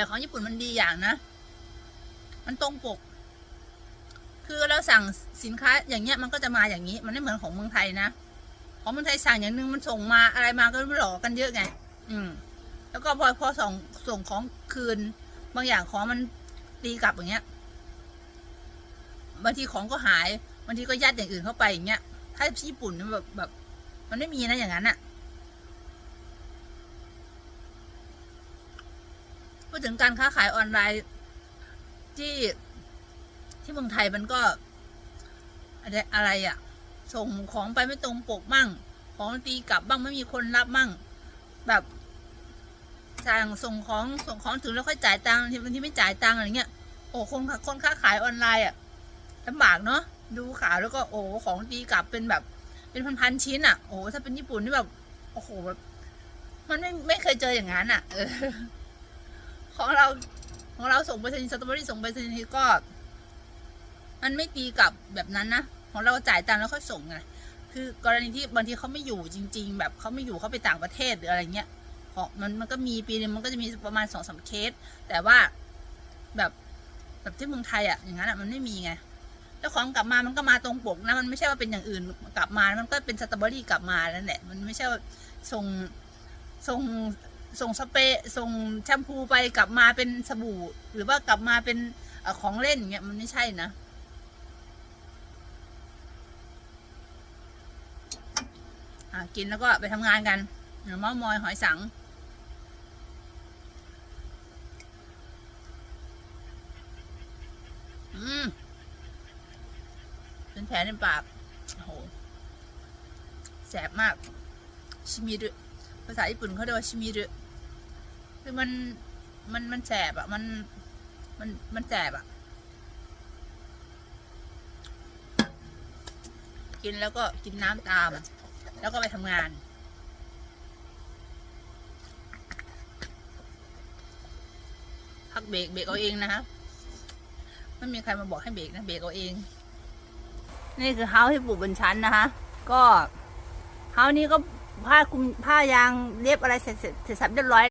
แต่ของญี่ปุ่นมันดีอย่างนะ มันตรงปก คือเราสั่งสินค้าอย่างเงี้ยมันก็จะมาอย่างนี้ มันไม่เหมือนของเมืองไทยนะ ของเมืองไทยสั่งอย่างหนึงมันส่งมาอะไรมาก็ไม่หลอกกันเยอะไง อืม แล้วก็พอพอส่งส่งของคืน บางอย่างของมันตีกลับอย่างเงี้ย บางทีของก็หาย บางทีก็ยัดอย่างอื่นเข้าไปอย่างเงี้ย ถ้าที่ญี่ปุ่นมันแบบแบบ มันไม่มีนะอย่างนั้นอะ ดถึงการค้าขายออนไลน์ที่ที่เมืองไทยมันก็อะไรอะไรอะส่งของไปไม่ตรงปกมั่ง ของตีกลับบ้างไม่มีคนรับมั่ง แบบสั่งส่งของส่งของถึงแล้วค่อยจ่ายตังค์บางทีบางทีไม่จ่ายตังค์อะไรเงี้ยโอ้คนคนค้าขายออนไลน์อะลำบากเนาะดูข่าวแล้วก็โอ้ของตีกลับเป็นแบบ เป็นพันๆชิ้นอะโอ้ถ้าเป็นญี่ปุ่นนี่แบบโอ้โหแบบมันไม่ไม่เคยเจออย่างนั้นอะ ของเราของเราส่งไปรษณีย์สตรอเบอรี่ส่งไปรษณีย์ก็ มันไม่ตีกับแบบนั้นนะของเราจ่ายตังค์แล้วค่อยส่งไงคือกรณีที่บางทีเขาไม่อยู่จริง ๆ แบบเขาไม่อยู่เขาไปต่างประเทศหรืออะไรเงี้ยของมันมันก็มีปีนึงมันก็จะมีประมาณสองสามเคส แต่ว่าแบบแบบที่เมืองไทยอะอย่างนั้นอะมันไม่มีไงแล้วของกลับมามันก็มาตรงปกนะมันไม่ใช่ว่าเป็นอย่างอื่นกลับมา มันก็เป็นสตรอเบอรี่กลับมานั่นแหละมันไม่ใช่ว่าส่งส่ง ส่งสเปรย์ส่งแชมพูไปกลับมาเป็นสบู่ หรือว่ากลับมาเป็นอของเล่นเงี้ยมันไม่ใช่นะกินแล้วก็ไปทำงานกันเดี๋ยวเมามอยหอยสังอืมเป็นแผลในปากโอ้โหแสบมากชิมิรุ ภาษาญี่ปุ่นเขาเรียกว่าชิมิรุคือมันมันมันแสบอะมันมันมันแสบอะกินแล้วก็กินน้ำตาม แล้วก็ไปทำงาน พักเบรกเบรกเอาเองนะคะไม่มีใครมาบอกให้เบรกนะ เบรกเอาเอง นี่คือเฮาที่ปลูกบนชั้นนะคะ ก็เฮานี้ก็ ผ้าคลุมผ้ายางเรียบอะไรเสร็จเสร็จเสร็จสับเรียบร้อย